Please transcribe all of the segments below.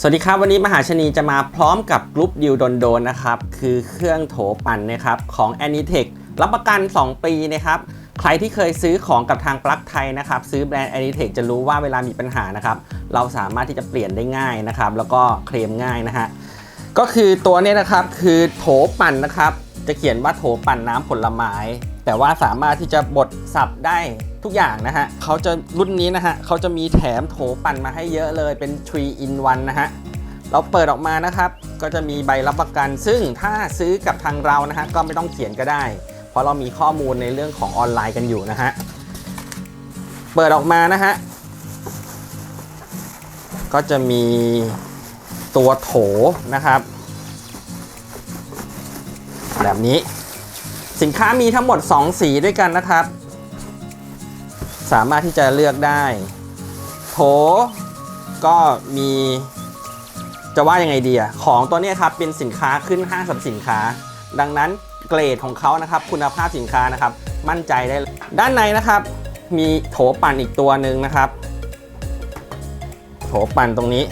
สวัสดีครับ วันนี้มหาชนีจะมาพร้อมกับกรุ๊ปดิวโดนๆนะครับ คือเครื่องโถปั่นนะครับของ a n i t e c h รับประกัน 2 ปีนะครับ ใครที่เคยซื้อของกับทางปลั๊กไทยนะครับ ซื้อแบรนด์ a n i t e c h จะรู้ว่าเวลามีปัญหานะครับ เราสามารถที่จะเปลี่ยนได้ง่ายนะครับ แล้วก็เคลมง่ายนะฮะก็คือตัวนี้นะครับคือโถปั่นนะครับ จะเขียนว่าโถปั่นน้ำผลไม้ แต่ว่าสามารถที่จะบดสับได้ทุกอย่างนะฮะเขาจะรุ่นนี้นะฮะเขาจะมีแถมโถปั่นมาให้เยอะเลยเป็น 3 in 1 นะฮะเราเปิดออกมานะครับก็จะมีใบรับประกัน ซึ่งถ้าซื้อกับทางเรานะฮะก็ไม่ต้องเขียนก็ได้ เพราะเรามีข้อมูลในเรื่องของออนไลน์กันอยู่นะฮะเปิดออกมานะฮะก็จะมีตัวโถนะครับ แบบนี้ สินค้ามีทั้งหมด 2 สีด้วยกันนะครับ สามารถที่จะเลือกได้โถก็มีจะว่ายังไงดีอะของตัวนี้ครับเป็นสินค้าขึ้นห้างสรรพสินค้า ดังนั้นเกรดของเขานะครับ คุณภาพสินค้านะครับ มั่นใจได้ด้านในนะครับ มีโถปั่นอีกตัวหนึ่งนะครับ โถปั่นตรงนี้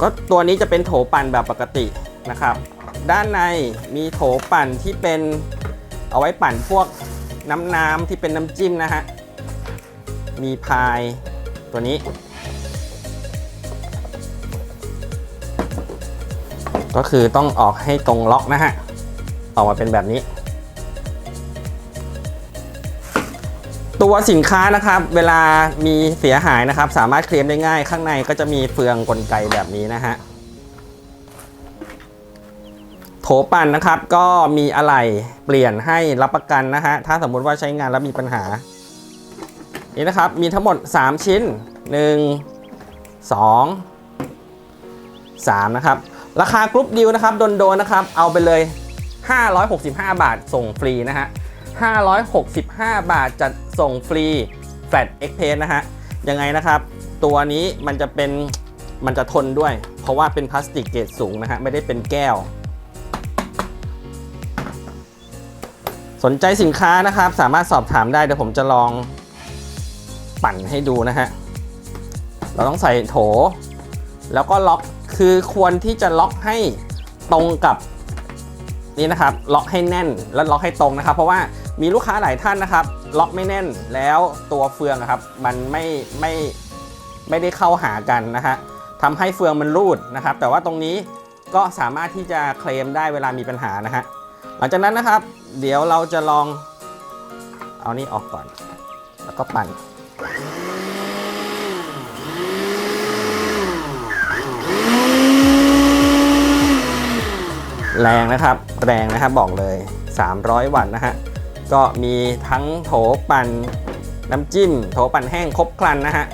ก็ตัวนี้จะเป็นโถปั่นแบบปกตินะครับ ด้านในมีโถปั่นที่เป็น เอาไว้ปั่นพวกน้ำน้ำที่เป็นน้ำจิ้มนะฮะ มีพายตัวนี้ ก็คือต้องออกให้ตรงล็อกนะฮะ ออกมาเป็นแบบนี้ ตัวสินค้านะครับ เวลามีเสียหายนะครับ สามารถเคลมได้ง่ายข้างในก็จะมีเฟืองกลไกแบบนี้นะฮะ โถปั่นนะครับ ก็มีอะไหล่เปลี่ยนให้รับประกันนะฮะ ถ้าสมมุติว่าใช้งานแล้วมีปัญหา นี่นะครับ มีทั้งหมด 3 ชิ้น 1 2 3 นะครับ ราคากรุ๊ปดิวนะครับ โดนๆนะครับ เอาไปเลย 565 บาทส่งฟรีนะฮะ 565 บาทจัดส่งฟรีแฟลตเอ็กเพนะฮะ ยังไงนะครับ ตัวนี้มันจะเป็นมันจะทนด้วย เพราะว่าเป็นพลาสติกเกรดสูงนะฮะ ไม่ได้เป็นแก้ว สนใจสินค้านะครับ สามารถสอบถามได้เดี๋ยวผมจะลองปั่นให้ดูนะฮะ เราต้องใส่โถ แล้วก็ล็อกคือควรที่จะล็อกให้ตรงกับนี่นะครับ ล็อกให้แน่นแล้วล็อกให้ตรงนะครับ เพราะว่ามีลูกค้าหลายท่านนะครับ ล็อกไม่แน่นแล้วตัวเฟืองครับ มันไม่ไม่ไม่ได้เข้าหากันนะฮะทำให้เฟืองมันรูดนะครับ แต่ว่าตรงนี้ก็สามารถที่จะเคลมได้เวลามีปัญหานะฮะ หลังจากนั้นนะครับ เดี๋ยวเราจะลองเอานี่ออกก่อน แล้วก็ปั่น แรงนะครับ แรงนะครับบอกเลย 300 วัตต์นะฮะ ก็มีทั้งโถปั่นน้ำจิ้ม โถปั่นแห้งครบครันนะฮะ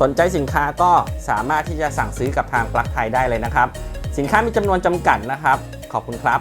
สนใจสินค้าก็สามารถที่จะสั่งซื้อกับทางปลั๊กไทยได้เลยนะครับ สินค้ามีจำนวนจำกัดนะครับ ขอบคุณครับ